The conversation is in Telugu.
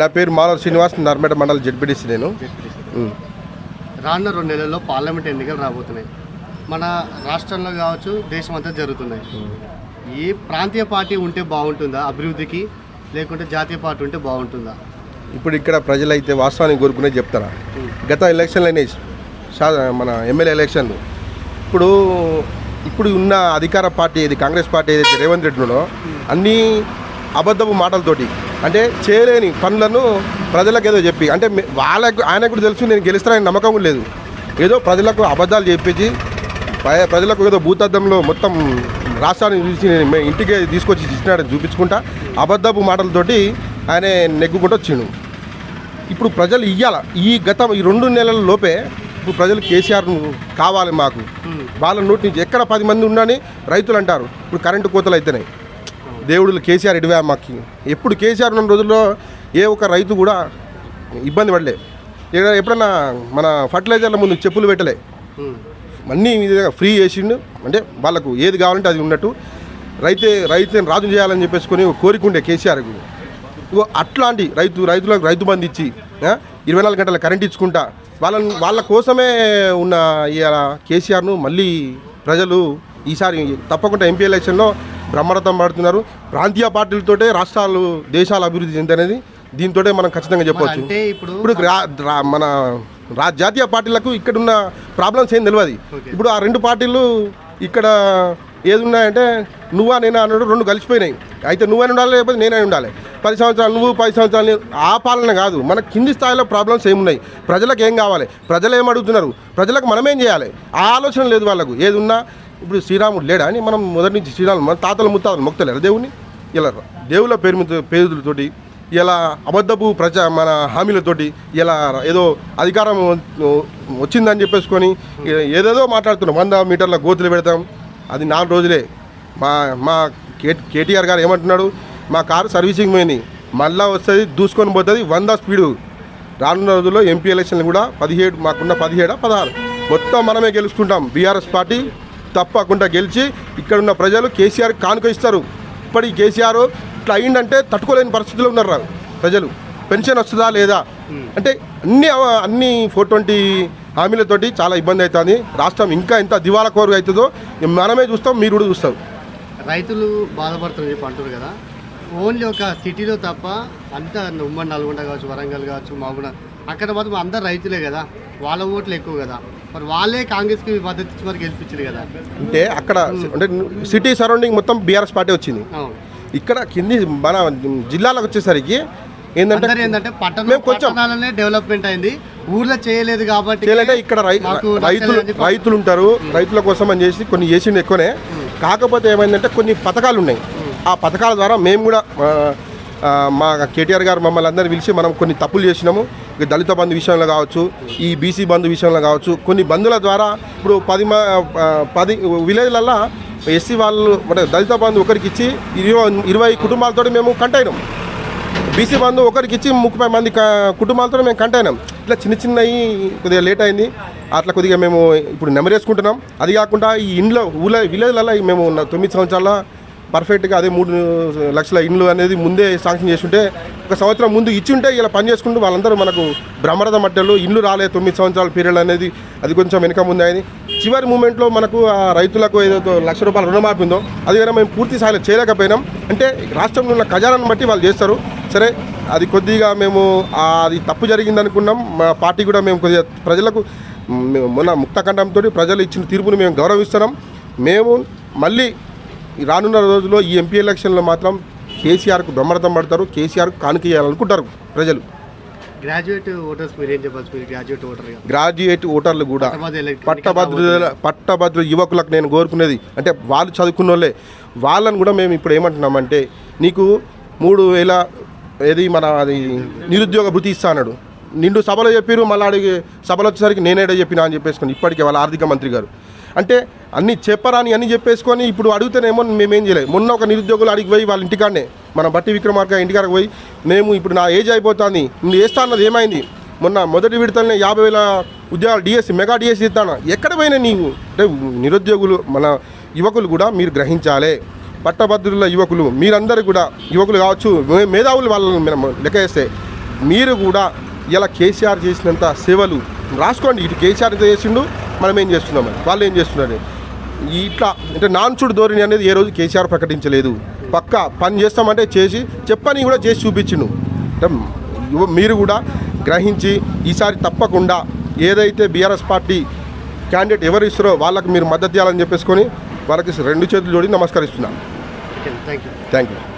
నా పేరు మానవ శ్రీనివాస్ నర్మేట మండల జడ్పీటీసీ నేను. రానున్న రెండు నెలల్లో పార్లమెంట్ ఎన్నికలు రాబోతున్నాయి. మన రాష్ట్రంలో కావచ్చు దేశం అంతా జరుగుతున్నాయి ఏ ప్రాంతీయ పార్టీ ఉంటే బాగుంటుందా అభివృద్ధికి? లేకుంటే జాతీయ పార్టీ ఉంటే బాగుంటుందా? ఇప్పుడు ఇక్కడ ప్రజలైతే వాస్తవానికి కోరుకునే చెప్తారా? గత ఎలక్షన్లు అయినాయి మన ఎమ్మెల్యే ఎలక్షన్లు. ఇప్పుడు ఇప్పుడు ఉన్న అధికార పార్టీ ఏది కాంగ్రెస్ పార్టీ ఏదైతే రేవంత్ రెడ్డి అన్నీ అబద్ధపు మాటలతోటి అంటే చేయలేని పనులను ప్రజలకు ఏదో చెప్పి అంటే వాళ్ళకు ఆయనకు కూడా తెలుసు నేను గెలుస్తానని నమ్మకం లేదు. ఏదో ప్రజలకు అబద్ధాలు చెప్పించి ప్ర- ప్రజలకు ఏదో భూతద్దంలో మొత్తం రాష్ట్రాన్ని చూసి నేను ఇంటికి తీసుకొచ్చి ఇచ్చినాడని చూపించుకుంటా అబద్ధపు మాటలతోటి ఆయన నెగ్గుకుంటూ వచ్చిండు. ఇప్పుడు ప్రజలు ఇయ్యాల ఈ గత ఈ రెండు నెలల లోపే ఇప్పుడు ప్రజలు కేసీఆర్ కావాలి మాకు. వాళ్ళ నోటి నుంచి ఎక్కడ పది మంది ఉండని రైతులు అంటారు. ఇప్పుడు కరెంటు కోతలు అయితేనే. దేవుడు కేసీఆర్ ఇడివా మాకు. ఎప్పుడు కేసీఆర్ ఉన్న రోజుల్లో ఏ ఒక్క రైతు కూడా ఇబ్బంది పడలే. ఎప్పుడన్నా మన ఫర్టిలైజర్ల ముందు చెప్పులు పెట్టలే. ఉమ్. అన్నీ ఫ్రీ చేసిండు. అంటే వాళ్ళకు ఏది కావాలంటే అది ఉన్నట్టు రైతే రైతుని రాజు చేయాలని చెప్పేసుకొని ఒక కోరిక ఉండే కేసీఆర్కు. ఇగో అట్లాంటి రైతు రైతులకు రైతు బంధు ఇచ్చి ఇరవై నాలుగు గంటల కరెంట్ ఇచ్చుకుంటా వాళ్ళని వాళ్ళ కోసమే ఉన్న ఇవాళ కేసీఆర్ను మళ్ళీ ప్రజలు ఈసారి తప్పకుండా ఎంపీ ఎలక్షన్లో బ్రహ్మరథం పడుతున్నారు. ప్రాంతీయ పార్టీలతోటే రాష్ట్రాలు దేశాలు అభివృద్ధి చెందనేది దీంతోటే మనం ఖచ్చితంగా చెప్పవచ్చు ఇప్పుడు మన రా జాతీయ పార్టీలకు ఇక్కడ ఉన్న ప్రాబ్లమ్స్ ఏం తెలియదు. ఇప్పుడు ఆ రెండు పార్టీలు ఇక్కడ ఏది ఉన్నాయంటే నువ్వా నేనా అన్నాడు రెండు కలిసిపోయినాయి. అయితే నువ్వే ఉండాలి లేకపోతే నేనే ఉండాలి. పది సంవత్సరాలు నువ్వు పది సంవత్సరాలు నేను- ఆ పాలన కాదు. మన కింది స్థాయిలో ప్రాబ్లమ్స్ ఏమున్నాయి? ప్రజలకు ఏం కావాలి? ప్రజలు ఏం అడుగుతున్నారు? ప్రజలకు మనమేం చేయాలి? ఆ ఆలోచన లేదు వాళ్ళకు. ఏది ఉన్నా ఇప్పుడు శ్రీరాముడు లేడా అని మనం మొదటి నుంచి శ్రీరాముడు మన తాతలు ముత్తాతలు మొక్తలేరు దేవుని ఇలా దేవుళ్ళ పేరు మీద పేరులతోటి ఇలా అబద్ధపు ప్రజ మన హామీలతోటి ఇలా ఏదో అధికారం వచ్చిందని చెప్పేసుకొని ఏదేదో మాట్లాడుతున్నాం. వంద మీటర్ల గోతులు పెడతాం. అది నాలుగు రోజులే. మా మా కే కేటీఆర్ గారు ఏమంటున్నాడు? మా కారు సర్వీసింగ్ పోయింది. మళ్ళా వస్తుంది దూసుకొని పోతుంది వంద స్పీడు. రానున్న రోజుల్లో ఎంపీ ఎలక్షన్లు కూడా పదిహేడు మాకున్న పదిహేడు పదహారు. మొత్తం మనమే గెలుచుకుంటాం. బీఆర్ఎస్ పార్టీ తప్పకుండా గెలిచి ఇక్కడున్న ప్రజలు కేసీఆర్ కానుక ఇస్తారు ఇప్పటి కేసీఆర్ ఇట్లా అయిందంటే తట్టుకోలేని పరిస్థితిలో ఉన్నారు ప్రజలు? పెన్షన్ వస్తుందా లేదా? అంటే అన్ని అన్ని ఫోర్ ట్వంటీ హామీలతోటి చాలా ఇబ్బంది అవుతుంది రాష్ట్రం ఇంకా ఎంత దివాలా కోరు అవుతుందో మనమే చూస్తాం మీరు కూడా చూస్తారు. రైతులు బాధపడుతున్నారు చెప్పి అంటారు కదా. ఓన్లీ ఒక సిటీలో తప్ప అంతా ఉమ్మడి నల్గొండ కావచ్చు వరంగల్ కావచ్చు మాగుడ అక్కడ మాత్రం అందరు రైతులే కదా. వాళ్ళ ఓట్లు ఎక్కువ కదా. మరి వాళ్ళే కాంగ్రెస్కి మద్దతు మరి గెలిపించారు కదా. అంటే అక్కడ అంటే సిటీ సరౌండింగ్ మొత్తం బీఆర్ఎస్ పార్టీ వచ్చింది. ఇక్కడ కింది మన జిల్లాలకు వచ్చేసరికి ఏంటంటే ఏంటంటే కొంచెం- పట్టణాలనే డెవలప్మెంట్ అయింది. ఊర్లో చేయలేదు కాబట్టి ఇక్కడ రైతులు రైతులు ఉంటారు. రైతుల కోసం అని చేసి కొన్ని చేసిండు ఎక్కువనే. కాకపోతే ఏమైందంటే కొన్ని పథకాలు ఉన్నాయి. ఆ పథకాల ద్వారా మేము కూడా మా కేటీఆర్ గారు మమ్మల్ని అందరినీ పిలిచి మనం కొన్ని తప్పులు చేసినాము. దళిత బంధు విషయంలో కావచ్చు ఈ బీసీ బంధు విషయంలో కావచ్చు కొన్ని బంధుల ద్వారా ఇప్పుడు పది మ- పది విలేజ్లల్లో ఎస్సీ వాళ్ళు అంటే దళిత బంధు ఒకరికి ఇచ్చి ఇరవై ఇరవై కుటుంబాలతో మేము కంటైనాం. బీసీ బంధు ఒకరికి ఇచ్చి ముప్పై మంది కుటుంబాలతో మేము కంటైనాం. ఇట్లా చిన్న చిన్నవి కొద్దిగా లేట్ అయింది. అట్లా కొద్దిగా మేము ఇప్పుడు నెమరేసుకుంటున్నాం. అది కాకుండా ఈ ఇండ్లో ఊళ్ళో విలేజ్లలో మేము ఉన్న తొమ్మిది సంవత్సరాల పర్ఫెక్ట్గా అదే మూడు లక్షల ఇండ్లు అనేది ముందే శాంక్షన్ చేస్తుంటే ఒక సంవత్సరం ముందు ఇచ్చుంటే ఇలా పని చేసుకుంటూ వాళ్ళందరూ మనకు బ్రహ్మరథ మట్టలు ఇండ్లు రాలే తొమ్మిది సంవత్సరాల పీరియడ్ అనేది అది కొంచెం వెనుక ముందు అయింది. చివరి మూమెంట్లో మనకు ఆ రైతులకు ఏదైతే లక్ష రూపాయల రుణమాఫీ ఉందో అది మేము పూర్తి స్థాయిలో చేయలేకపోయినాం. అంటే రాష్ట్రంలో ఉన్న ఖజానాన్ని బట్టి వాళ్ళు చేస్తారు. సరే అది కొద్దిగా మేము అది తప్పు జరిగింది అనుకున్నాం మా పార్టీ కూడా మేము కొద్దిగా ప్రజలకు మొన్న మేము మొన్న ముక్తఖండంతో ప్రజలు ఇచ్చిన తీర్పును మేము గౌరవిస్తున్నాం. మేము మళ్ళీ రానున్న రోజుల్లో ఈ ఎంపీ ఎలక్షన్లో మాత్రం కేసీఆర్కు బ్రహ్మరథం పడతారు కేసీఆర్కు కానుక చేయాలనుకుంటారు ప్రజలు. గ్రాడ్యుయేట్ ఓటర్స్ మీరు ఏం గ్రాడ్యుయేట్ ఓటర్గా గ్రాడ్యుయేట్ ఓటర్లు కూడా. పట్టభద్రులు పట్టభద్రుల యువకులకు నేను కోరుకునేది అంటే వాళ్ళు చదువుకున్న వాళ్ళే వాళ్ళని కూడా మేము ఇప్పుడు ఏమంటున్నామంటే నీకు మూడు వేల ఏది మన అది నిరుద్యోగ భృతి ఇస్తా అన్నాడు. నిండు సభలో చెప్పారు మళ్ళీ అడిగి సభలో వచ్చేసరికి నేనేడే చెప్పినా అని చెప్పేసుకొని ఇప్పటికే వాళ్ళ ఆర్థిక మంత్రి గారు. అంటే అన్ని చెప్పరాని అన్ని చెప్పేసుకొని ఇప్పుడు అడిగితేనేమో మేమేం చేయలేదు. మొన్న ఒక నిరుద్యోగులు అడిగి పోయి వాళ్ళ ఇంటికాడనే మన బట్టి విక్రమార్క ఇంటికాడకు పోయి మేము ఇప్పుడు నా ఏజ్ అయిపోతుంది నువ్వు వేస్తా అన్నది ఏమైంది? మొన్న మొదటి విడతలనే యాభై వేల ఉద్యోగాలు డిఎస్సి మెగా డిఎస్సి ఇస్తాను? ఎక్కడ పోయినా నీవు? అంటే నిరుద్యోగులు మన యువకులు కూడా మీరు గ్రహించాలి. పట్టభద్రుల యువకులు మీరందరూ కూడా యువకులు కావచ్చు మేధావులు వాళ్ళని మనం లెక్క వేస్తే మీరు కూడా ఇలా కేసీఆర్ చేసినంత సేవలు రాసుకోండి. ఇటు కేసీఆర్ ఎంత చేసిండు? మనం ఏం చేస్తున్నాం? వాళ్ళు ఏం చేస్తున్నారు ఇట్లా అంటే నాన్చుడు ధోరణి అనేది ఏ రోజు కేసీఆర్ ప్రకటించలేదు. పక్క పని చేస్తామంటే చేసి చెప్పని కూడా చేసి యువ- మీరు కూడా గ్రహించి ఈసారి తప్పకుండా ఏదైతే బీఆర్ఎస్ పార్టీ క్యాండిడేట్ ఎవరు ఇస్తారో వాళ్ళకి మీరు మద్దతు చేయాలని చెప్పేసుకొని వాళ్ళకి రెండు చేతులు జోడి నమస్కరిస్తున్నాను. Thank you thank you